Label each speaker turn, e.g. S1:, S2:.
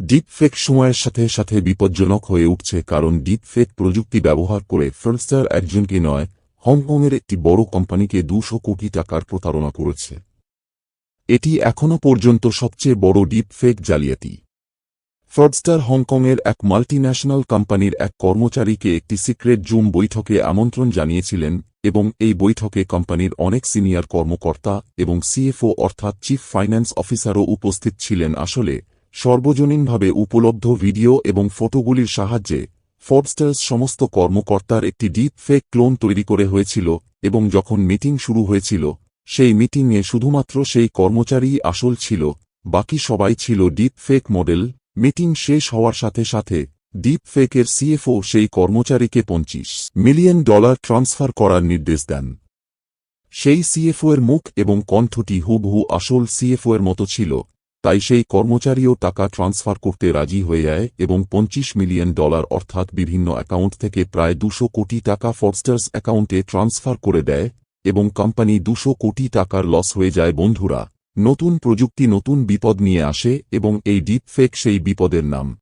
S1: Deep fake সময়ের সাথে সাথে বিপজ্জনক হয়ে উঠছে কারণ ডিপ ফেক প্রযুক্তি ব্যবহার করে ফ্রান্সটার একজনকে নয়, হংকংয়ের একটি বড় কোম্পানিকে দুশো কোটি টাকার প্রতারণা করেছে। এটি এখনও পর্যন্ত সবচেয়ে বড় ডিপ ফেক জালিয়াতি। ফ্রডস্টার হংকংয়ের এক মাল্টিন্যাশনাল কোম্পানির এক কর্মচারীকে একটি সিক্রেট জুম বৈঠকে আমন্ত্রণ জানিয়েছিলেন এবং এই বৈঠকে কোম্পানির অনেক সিনিয়র কর্মকর্তা এবং সিএফও অর্থাৎ চিফ ফাইন্যান্স অফিসারও উপস্থিত ছিলেন। আসলে সর্বজনীনভাবে উপলব্ধ ভিডিও এবং ফটোগুলির সাহায্যে ফোর্ডস্টার্স সমস্ত কর্মকর্তার একটি ডিপ ফেক ক্লোন তৈরি করে হয়েছিল এবং যখন মিটিং শুরু হয়েছিল, সেই মিটিংয়ে শুধুমাত্র সেই কর্মচারীই আসল ছিল, বাকি সবাই ছিল ডিপ ফেক মডেল। মিটিং শেষ হওয়ার সাথে সাথে ডিপ ফেকের সিএফও সেই কর্মচারীকে পঞ্চিশ মিলিয়ন ডলার ট্রান্সফার করার নির্দেশ দেন। সেই সিএফও এর মুখ এবং কণ্ঠটি হুবহু আসল সিএফও এর মতো ছিল। তাই সেই কর্মচারীও টাকা ট্রান্সফার করতে রাজি হয়ে যায় এবং পঞ্চিশ মিলিয়ন ডলার অর্থাৎ বিভিন্ন অ্যাকাউন্ট থেকে প্রায় দুশো কোটি টাকা ফরস্টার্স অ্যাকাউন্টে ট্রান্সফার করে দেয় এবং কোম্পানি দুশো কোটি টাকার লস হয়ে যায়। বন্ধুরা, নতুন প্রযুক্তি নতুন বিপদ নিয়ে আসে এবং এই ডিপ ফেক সেই বিপদের নাম।